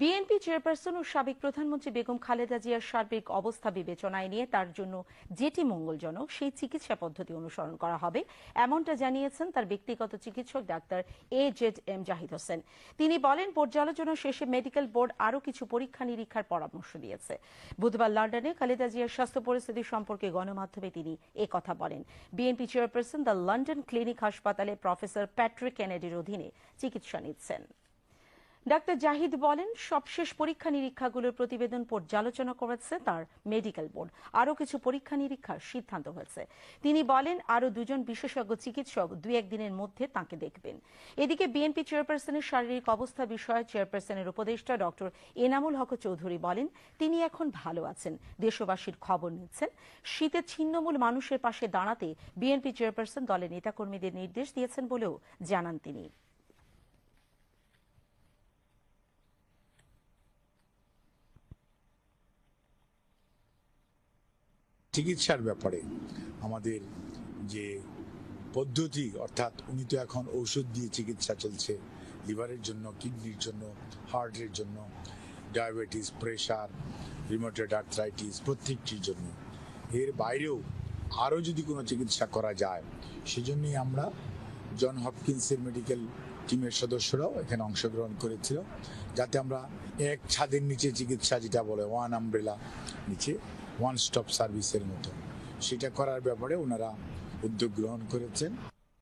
BNP chairperson ও সাবেক প্রধানমন্ত্রী বেগম খালেদা জিয়ার সার্বিক অবস্থা বিবেচনায় নিয়ে তার জন্য যেটি মঙ্গলজনক, সেই চিকিৎসা পদ্ধতি অনুসরণ করা হবে, এমনটা জানিয়েছেন তার ব্যক্তিগত চিকিৎসক doctor A Z M Zahid Hossain. তিনি বলেন পর্যালোচনা শেষে মেডিকেল বোর্ড আরও কিছু পরীক্ষা নিরীক্ষার পরামর্শ দিয়েছে। বুধবার লন্ডনে খালেদা জিয়ার স্বাস্থ্য পরিস্থিতি সম্পর্কে গণমাধ্যমে তিনি কথা বলেন। BNP chairperson the London Clinic হাসপাতালে প্রফেসর প্যাট্রিক কেনেডির অধীনে চিকিৎসা নিচ্ছেন। ডাক্তার জাহিদ বলেন, সবশেষ পরীক্ষা নিরীক্ষাগুলোর প্রতিবেদন পর্যালোচনা করেছে তার মেডিকেল বোর্ড। আরও কিছু পরীক্ষা নিরীক্ষার সিদ্ধান্ত হয়েছে। তিনি বলেন, আরও দুজন বিশেষজ্ঞ চিকিৎসক দুই একদিনের মধ্যে তাকে দেখবেন। এদিকে বিএনপি চেয়ারপারসনের শারীরিক অবস্থা বিষয়ে চেয়ারপারসনের উপদেষ্টা ডক্টর এনামুল হক চৌধুরী বলেন, তিনি এখন ভালো আছেন, দেশবাসীর খবর নিচ্ছেন। শীতে ছিন্নমূল মানুষের পাশে দাঁড়াতে বিএনপি চেয়ারপারসন দলের নেতাকর্মীদের নির্দেশ দিয়েছেন বলেও জানান তিনি। চিকিৎসার ব্যাপারে আমাদের যে পদ্ধতি, অর্থাৎ উনি তো এখন ঔষধ দিয়ে চিকিৎসা চলছে, লিভারের জন্য, কিডনির জন্য, হার্টের জন্য, ডায়াবেটিস, প্রেশার রিমোটেড আর্থ্রাইটিস প্রত্যেকটির জন্য। এর বাইরেও আরও যদি কোনো চিকিৎসা করা যায়, সেজন্যই আমরা জন হপকিন্সের মেডিকেল টিমের সদস্যরাও এখানে অংশগ্রহণ করেছিল, যাতে আমরা এক ছাদের নিচে চিকিৎসা, যেটা বলে ওয়ান আমব্রেলা নিচে ওয়ান স্টপ সার্ভিসের মতো সেটা করার ব্যাপারে ওনারা উদ্যোগ গ্রহণ করেছেন।